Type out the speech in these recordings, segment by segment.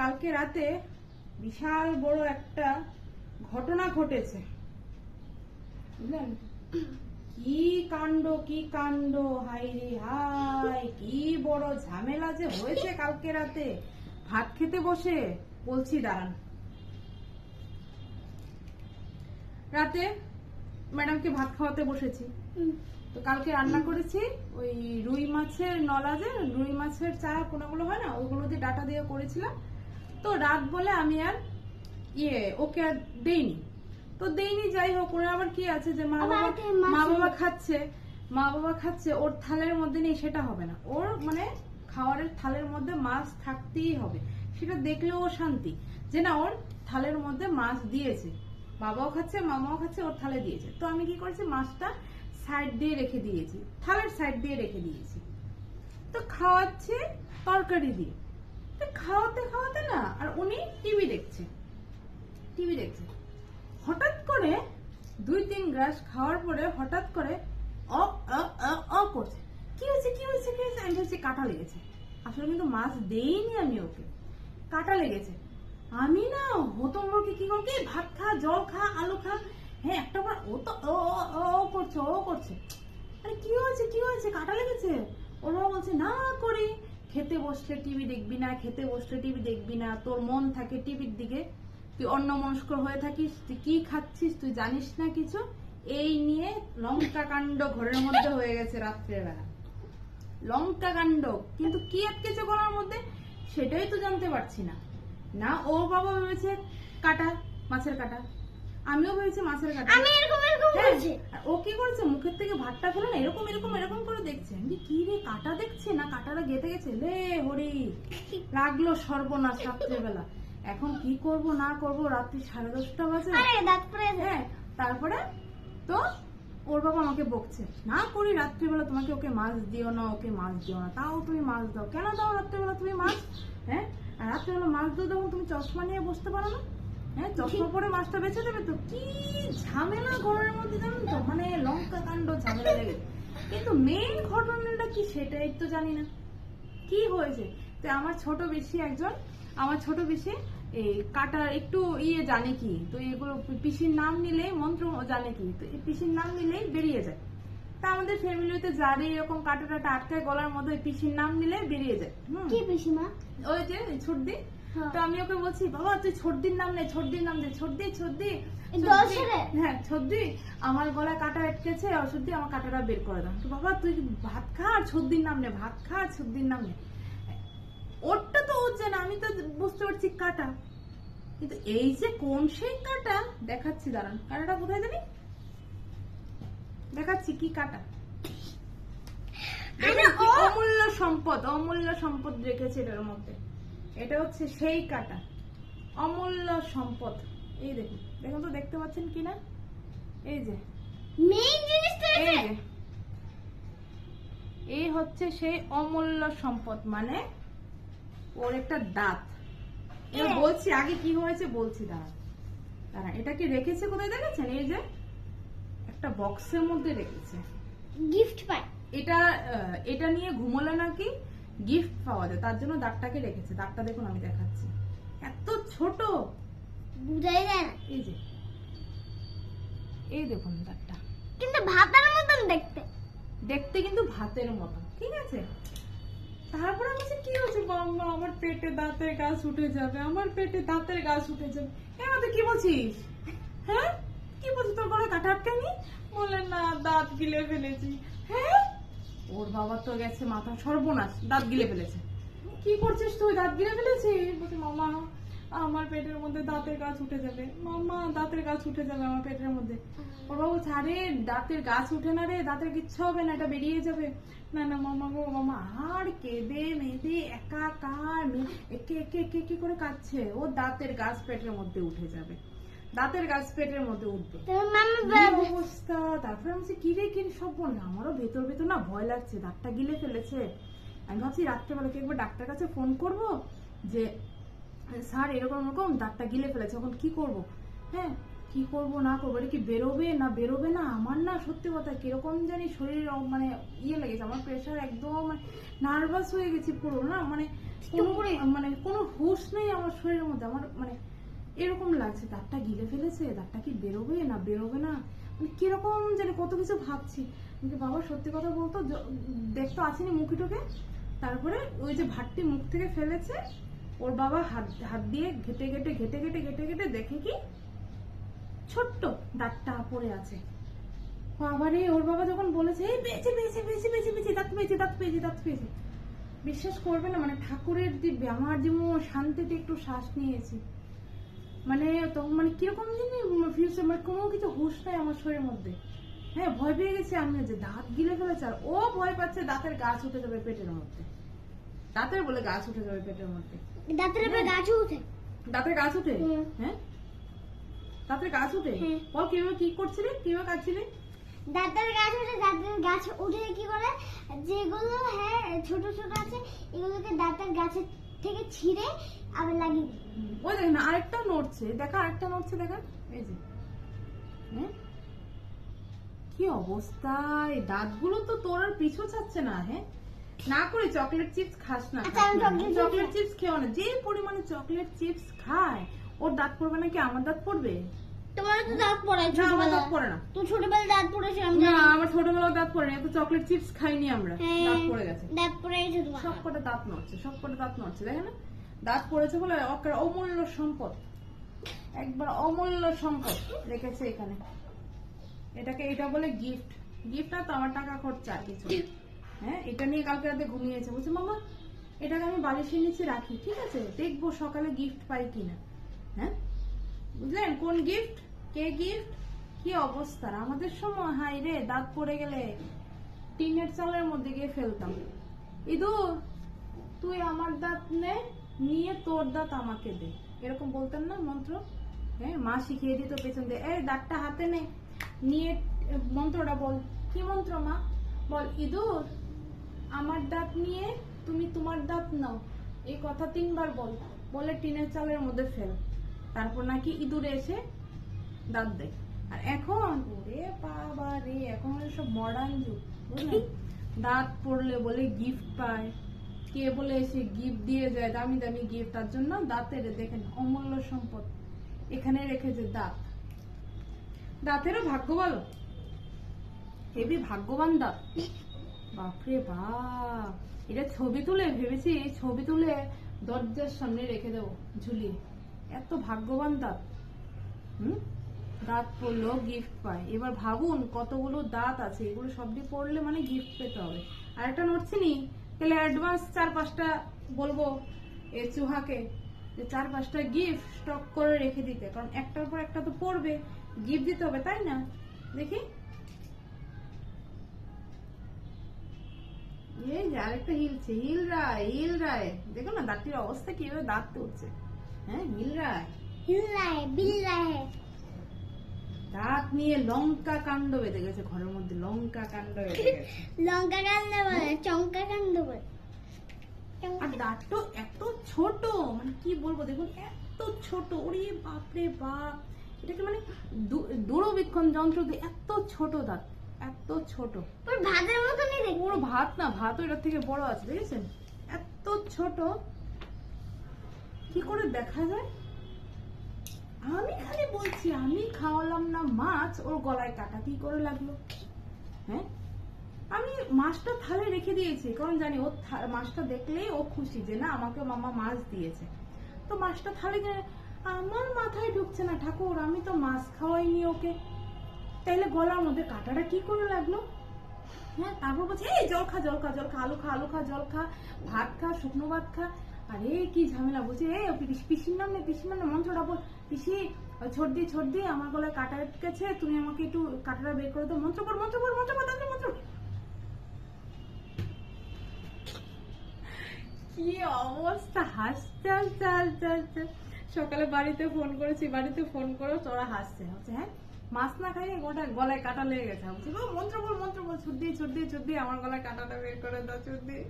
কালকে রাতে বিশাল বড় একটা ঘটনা ঘটেছে। বুঝলেন? কি কাণ্ড কি কাণ্ড? হাই রে হাই কি বড় ঝামেলা যে হয়েছে কালকে রাতে। ভাত খেতে বসে বলছি দাঁড়ান। রাতে ম্যাডামকে ভাত খাওয়াতে বসেছি। তো কালকে রান্না করেছি ওই রুই মাছের নলা যে রুই মাছের চারা কোনাগুলো হয় না ওগুলো দিয়ে ডাটা দিয়ে করেছিলাম। তো রাত বলে আমি আর ইয়ে ওকে আর দেইনি। তো দেইনি যাই হোক ওরা আবার কি আছে যে মা বাবা মা বাবা খাচ্ছে মা বাবা খাচ্ছে ওর থালের মধ্যে নেই সেটা হবে না। ওর মানে খাওয়ারের থালের মধ্যে মাছ থাকতেই হবে। সেটা দেখলেও ও শান্তি। যে না ওর থালের মধ্যে মাছ দিয়েছে। বাবাও খাচ্ছে মামাও খাচ্ছে ওর থালে দিয়েছে। তো আমি কি করেছি মাছটা সাইড দিয়ে রেখে দিয়েছি। থালের সাইড দিয়ে রেখে দিয়েছি। তো খাওয়াচ্ছে তরকারি দিয়ে। খাওয়াতে খাওয়াতে না আর উনি টিভি দেখছে। টিভি দেখছে। হঠাৎ করে দুই তিন গ্লাস খাওয়ার পরে হঠাৎ করে অ অ, অ, করছে। কি হয়েছে কি হয়েছে কি হয়েছে? আমি ভাবছি কাটা লেগেছে। আসলে কিন্তু মাছ দেইনি আমি ওকে। কাটা লেগেছে। আমি না হতম্বরকে কি করছি ভাত খা জল খা আলু খা। হ্যাঁ একটা বার ও তো ও ও, করছে ও করছে। আরে কি হয়েছে কি হয়েছে? কাটা লেগেছে? ওর বলছে না করি খেতে বসলে টিভি দেখবি না, খেতে বসলে টিভি দেখবি না, তোর মন থাকে টিভির দিকে, তুই অন্য মনস্কর হয়ে থাকিস, তুই কি খাচ্ছিস, তুই জানিস না কিছু? এই নিয়ে লঙ্কা কাণ্ড ঘরের মধ্যে হয়ে গেছে রাত্রেবেলা লঙ্কা কাণ্ড, কিন্তু কি আটকেছে গলার মধ্যে, সেটাই তো জানতে পারছি না। না, ওর বাবা ভেবেছে কাটা, মাছের কাটা। আমিও ভেবেছি মাছের কাটা। আমি এরকম এরকম হ্যাঁ, করছি ও কি করছে? মুখের থেকে ভাতটা ফেলে না এরকম এরকম এরকম করে দেখছে। আমি কি রে কাটা দেখছে না? কাটাটা গেতে গেছে? লে হরি। লাগল সর্বনাশ রাত্রেবেলা। এখন কি করব না করব? রাত্রি সাড়ে দশটা বাজে। হ্যাঁ তারপরে তো ওর বাবা আমাকে বকছে না করি রাত্রিবেলা তোমাকে ওকে মাছ দিও না ওকে মাছ দিও না। তাও তুমি মাছ দাও। কেন দাও রাত্রিবেলা তুমি মাছ? হ্যাঁ আর রাত্রিবেলা মাছ দিও তখন তুমি চশমা নিয়ে বসতে পারো না। হ্যাঁ চশমা পরে মাছটা বেঁচে দেবে তো কি ঝামেলা ঘরের মধ্যে জানেন তো? মানে লঙ্কা কাণ্ড ঝামেলা লেগে। কিন্তু মেইন ঘটনাটা কি সেটাই তো জানি না। কি হয়েছে? তো আমার ছোট বেশি একজন আমার ছোট বেশি এই কাটা একটু ইয়ে জানে কি? তো এগুলো পিসির নাম নিলে মন্ত্র জানে কি? তো এই পিসির নাম নিলেই বেরিয়ে যায়। তা আমাদের ফ্যামিলিতে যারই এরকম কাটা টাটা আটকায় গলার মধ্যে পিসির নাম নিলে বেরিয়ে যায়। হুম। কি পিসিমা? ওই যে হ্যাঁ। তো আমি ওকে বলছি বাবা তুই ছর্দির নাম নে ছর্দির নাম দে ছর্দি ছর্দি? হ্যাঁ ছর্দি আমার গলায় কাটা আটকেছে ছর্দি আমার কাটাটা বের করে দাও। বাবা তুই ভাত খা আর ছর্দির নাম নে ভাত খা আর ছর্দির নাম নে। ওরটা তো হচ্ছে না আমি তো বুঝতে পারছি কাটা। কিন্তু এই যে কোন সেই কাটা? দেখাচ্ছি দাঁড়ান কাটাটা কোথায় জানি? দেখাচ্ছি কি কাটা। অমূল্য সম্পদ অমূল্য সম্পদ রেখেছে এটার মধ্যে। এটা হচ্ছে সেই কাটা। অমূল্য সম্পদ। এই দেখুন দেখুন তো দেখতে পাচ্ছেন কিনা? এই যে। এই আছে যে। এই হচ্ছে সেই অমূল্য সম্পদ মানে ওর একটা দাঁত। বলছি আগে কি হয়েছে বলছি দাঁড়া দাঁড়া এটা কি রেখেছে কোথায় দেখেছেন? এই যে একটা বক্সের মধ্যে রেখেছে। গিফট পাই এটা এটা নিয়ে ঘুমোলে নাকি? গিফট পাওয়া যায় তার জন্য দাগটাকে রেখেছে। দাগটা দেখুন আমি দেখাচ্ছি। এত ছোট! বুঝাই যায় না। এই যে। এই দেখুন দাগটা। কিন্তু ভাতের মতন দেখতে। দেখতে কিন্তু ভাতের মতন ঠিক আছে? তারপরে আমি বলছি, কি হয়েছে বাবা? আমার পেটে দাঁতের গাছ উঠে যাবে আমার পেটে দাঁতের গাছ উঠে যাবে। হ্যাঁ তুই কি বলছিস? হ্যাঁ? কি বলছিস তোর গলায় কাটা আটকায়নি? বললেন না দাঁত গিলে ফেলেছি। হ্যাঁ? ওর বাবা তো গেছে মাথা সর্বনাশ, দাঁত গিলে ফেলেছে। কি করছিস তুই? দাঁত গিলে ফেলেছিস? বলছি, মামা, আমার পেটের মধ্যে দাঁতের গাছ উঠে যাবে। মামা, দাঁতের গাছ উঠে যাবে আমার পেটের মধ্যে। ওর বাবু ছাড়ে দাঁতের গাছ উঠে না রে, দাঁতের কিচ্ছু হবে না, এটা বেরিয়ে যাবে। না না, মামা গো, মামা, আর কেঁদে মেদে একাকার একে একে একে একে করে কাঁদছে। ও দাঁতের গাছ পেটের মধ্যে উঠে যাবে। দাঁতের গাছ পেটের মধ্যে উঠবে। অবস্থা? তারপরে আমি কি রে কি সব না আমারও ভেতর ভেতর না ভয় লাগছে দাঁতটা গিলে ফেলেছে। আমি ভাবছি রাত্রেবেলা কি একবার ডাক্তার কাছে ফোন করব যে স্যার এরকম এরকম দাঁতটা গিলে ফেলেছে এখন কি করব? হ্যাঁ কি করব না করব এটা কি বেরোবে না বেরোবে না? আমার না সত্যি কথা কীরকম জানি শরীর মানে ইয়ে লেগেছে আমার প্রেশার একদম নার্ভাস হয়ে গেছি পুরো না? মানে কোনো মানে কোনো হুঁশ নেই আমার শরীরের মধ্যে আমার মানে এরকম লাগছে, দাঁতটা গিলে ফেলেছে, দাঁতটা কি বেরোবে না বেরোবে না? মানে কীরকম জানি কত কিছু ভাবছি। বাবা সত্যি কথা বলতো য- দেখতো আসেনি মুখিটুকে তারপরে ওই যে ভাতটি মুখ থেকে ফেলেছে, ওর বাবা হাত হাত দিয়ে ঘেটে ঘেটে ঘেটে ঘেটে ঘেটে ঘেটে দেখে কি ছোট্ট দাঁতটা পড়ে আছে। বাবারে, ওর বাবা যখন বলেছে, এই পেয়েছি পেয়েছি পেয়েছি পেয়েছি পেয়েছি, দাঁত পেয়েছি দাঁত পেয়েছি দাঁত পেয়েছি। বিশ্বাস করবে না মানে ঠাকুরের দিব্যে আমার যেমন শান্তিতে একটু শ্বাস নিয়েছি। মানে তখন মানে কীরকম জানি ফিরছে মানে কোনো কিছু হুশ নাই আমার শরীরের মধ্যে। হ্যাঁ ভয় পেয়ে গেছি আমি যে দাঁত গিলে ফেলেছে আর ও ভয় পাচ্ছে দাঁতের গাছ উঠে যাবে পেটের মধ্যে। দাঁতের বলে গাছ উঠে যাবে পেটের মধ্যে। দাঁতের উপরে গাছে উঠে দাঁতের গাছ উঠে হ্যাঁ? দাঁতের গাছ উঠে বল কীভাবে কি করছিলি? কীভাবে কাটছিলি? দাঁতের গাছ উঠে দাঁতের গাছ উঠে কি করে? যেগুলো হ্যাঁ ছোট ছোট আছে এগুলোকে দাঁতের গাছের থেকে ছিঁড়ে আবার লাগিয়ে ওই দেখেন আরেকটা নড়ছে। দেখা আরেকটা নড়ছে দেখা এই যে। হ্যাঁ? কি অবস্থা? এই দাঁতগুলো তো তোর আর পিছু ছাড়ছে না হ্যাঁ? না করে চকলেট চিপস খাস না আচ্ছা, চকলেট চিপস খেও। না। যে পরিমাণে চকলেট চিপস খায় ওর দাঁত পড়বে নাকি? আমার দাঁত পড়বে? তোমার তো দাঁত পড়ে না আমার দাঁত পড়ে না। তো ছোটবেলায় দাঁত পড়েছে আমি না আমার ছোটবেলায় দাঁত পড়ে না। এত চকলেট চিপস খাইনি আমরা। হ্যাঁ, দাঁত পড়ে গেছে। দাঁত পড়ে গেছে সব কটা দাঁত নড়ছে সব কটা দাঁত নড়ছে। দেখেন না? দাঁত পড়েছে বলে ওকে অমূল্য সম্পদ। একবার অমূল্য সম্পদ রেখেছে এখানে। এটাকে, এটা বলে গিফট গিফট আর তো আমার টাকা খরচা কিছু হ্যাঁ এটা নিয়ে কালকে রাতে ঘুমিয়েছে। বলছে মামা এটাকে আমি বালিশের নিচে রাখি, ঠিক আছে? দেখব সকালে গিফট পাই কিনা। হ্যাঁ? বুঝলেন? কোন গিফট কে গিফট কি অবস্থা? আমাদের সময় হাই রে দাঁত পড়ে গেলে টিনের চালের মধ্যে গিয়ে ফেলতাম। ইঁদুর, তুই আমার দাঁত নে। নিয়ে তোর দাঁত আমাকে দে। এরকম বলতেন না মন্ত্র? হ্যাঁ মা শিখিয়ে দিত পেছন দিয়ে এই দাঁতটা হাতে নে। নিয়ে মন্ত্রটা বল। কি মন্ত্র মা? বল ইঁদুর আমার দাঁত নিয়ে তুমি তোমার দাঁত নাও। এই কথা তিনবার বল। বলে টিনের চালের মধ্যে ফেল। তারপর নাকি ইঁদুর এসে দাঁত দেয়। আর এখন ওরে বাবা রে এখন সব মডার্ন যুগ দাঁত পড়লে বলে গিফট পায়। কে বলে এসে গিফট দিয়ে যায়, দামি দামি গিফট তার জন্য দাঁতের দেখেন অমূল্য সম্পদ। এখানে রেখেছে দাঁত। দাঁতেরও ভাগ্য বলো হেবি ভাগ্যবান দাঁত। বাপরে বাপ। এটা ছবি তুলে, ভেবেছি ছবি তুলে দরজার সামনে রেখে দেবো ঝুলিয়ে এত ভাগ্যবান দাঁত। হুম? দাঁত পড়লেও গিফট পায়। এবার ভাবুন কতগুলো দাঁত আছে, এগুলো সবটি পড়লে মানে গিফট পেতে হবে। আর একটা নড়ছি নি তাহলে অ্যাডভান্স চার পাঁচটা বলব এ চুহাকে যে চার পাঁচটা গিফট স্টক করে রেখে দিতে। কারণ একটার পর একটা তো পড়বে গিফট দিতে হবে, তাই না? দেখি। এই যে আরেকটা হিলছে হিল রায় হিল রায়। দেখো না, দাঁতটির অবস্থা কীভাবে দাঁত তুলছে। হ্যাঁ হিল রায়। হিল্লায় বিল্লায় দাঁত নিয়ে লঙ্কা কাণ্ড বেঁধে গেছে ঘরের মধ্যে লঙ্কা কাণ্ড বেঁধে গেছে। লঙ্কা কান্দ বলে চঙ্কা কান্দ বলে। আর দাঁতটা এত ছোট মানে কি বলব দেখুন এত ছোট। ওরে বাপরে বাপ! এটাকে মানে দূরবীক্ষণ যন্ত্র দিয়ে এত ছোট দাঁত এত ছোট। ভাতের মতনই পুরো ভাত না ভাত এটার থেকে বড় আছে দেখেছেন? এত ছোট। কি করে দেখা যায়? আমি খালি বলছি, আমি খাওয়ালাম না মাছ, ওর গলায় কাটা কি করে লাগল। হ্যাঁ? আমি মাছটা থালে রেখে দিয়েছি, কারণ জানি ও মাছটা দেখলেই ও খুশি যে না, আমাকে মামা মাছ দিয়েছে। তো মাছটা থালে আমার মাথায় ঢুকছে না, ঠাকুর, আমি তো মাছ খাওয়াইনি ওকে। তাইলে গলার মধ্যে কাটাটা কি করে লাগল? হ্যাঁ তারপর বলছে, এই জল খা জল খা জল খা আলু খা আলু খা জল খা ভাত খা, শুকনো ভাত খা। আরে কি ঝামেলা বলছে? এই পিসি- পিসির নাম নেই পিসির নাম নেই মন্ত্রটা বল পিসি ছোট দিয়ে ছোট দিয়ে আমার গলায় কাটা গেছে তুমি আমাকে একটু কাটাটা বের করে দাও। মন্ত্র পড় মন্ত্র পড় মন্ত্র পড় তাড়াতাড়ি মন্ত্র কি অবস্থা? হাস চাল চাল চাল চাল। সকালে বাড়িতে ফোন করেছি বাড়িতে ফোন করে তোরা হাসছে হচ্ছে হ্যাঁ? মাছ না খাইয়ে গোটা গলায় কাটা লেগে গেছে। বলছি "ও, মন্ত্র বল মন্ত্র বল ছুট দিয়ে ছুট দিয়ে ছুট দিয়ে আমার গলায় কাটাটা বের করে দাও ছুট দিয়ে।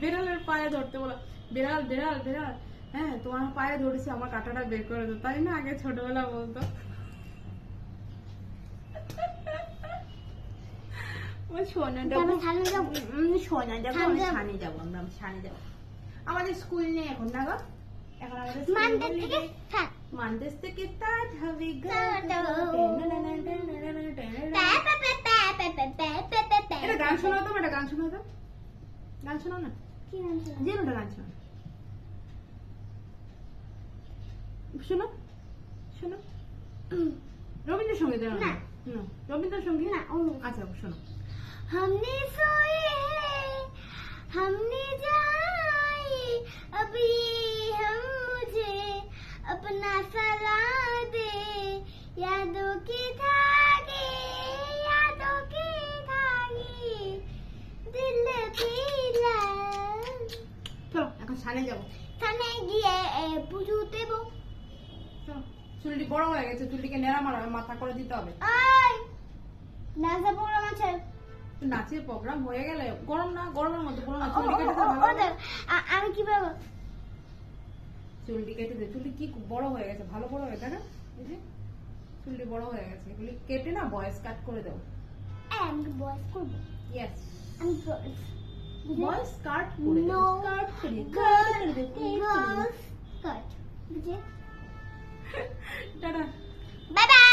বেড়ালের পায়ে ধরতে বলো। বেড়াল বেড়াল বেড়াল। হ্যাঁ তোমার পায়ে ধরেছি আমার কাটাটা বের করে দাও। তাই না? আগে ছোটবেলা বলতো। আমাদের স্কুল নেই এখন না গো? এখন আমাদের school থেকে থাক মানডে থেকে। স্টার্ট হবে এটা গান শোনাও তো এটা গান শোনাও তো গান শোনাও না কি নাম ছিল? যে ওটা গান শোনাও শোনো শোনো রবীন্দ্রসঙ্গীত জানো না। না রবীন্দ্রসঙ্গীত না, অন্য। আচ্ছা শোনো हमने सोए हैं हमने जाए अभी हम मुझे अपना सला दे यादों के धागे সানে যাব। থানে গিয়ে পুজো দেবো। চলো চুলটি বড় হয়ে গেছে চুলটিকে নেড়া মারা মাথা করে দিতে হবে। নাচা প্রোগ্রাম আছে। নাচের প্রোগ্রাম হয়ে গেলে গরম না গরমের মধ্যে বলো না চুলটি কেটে ও, দে ও, ভালো দেখ, আ- আমি চুলটি কেটে দে চুলটি কি বড় হয়ে গেছে ভালো বড় হয়ে এই যে চুলটি বড় হয়ে গেছে এগুলি কেটে না বয়স কাট করে দাও আমি বয়স করব? ইয়েস আমি বয়স বয় স্কার্ট পরে স্কার্ট পরে গার্ল স্কার্ট বুঝে? Tata bye bye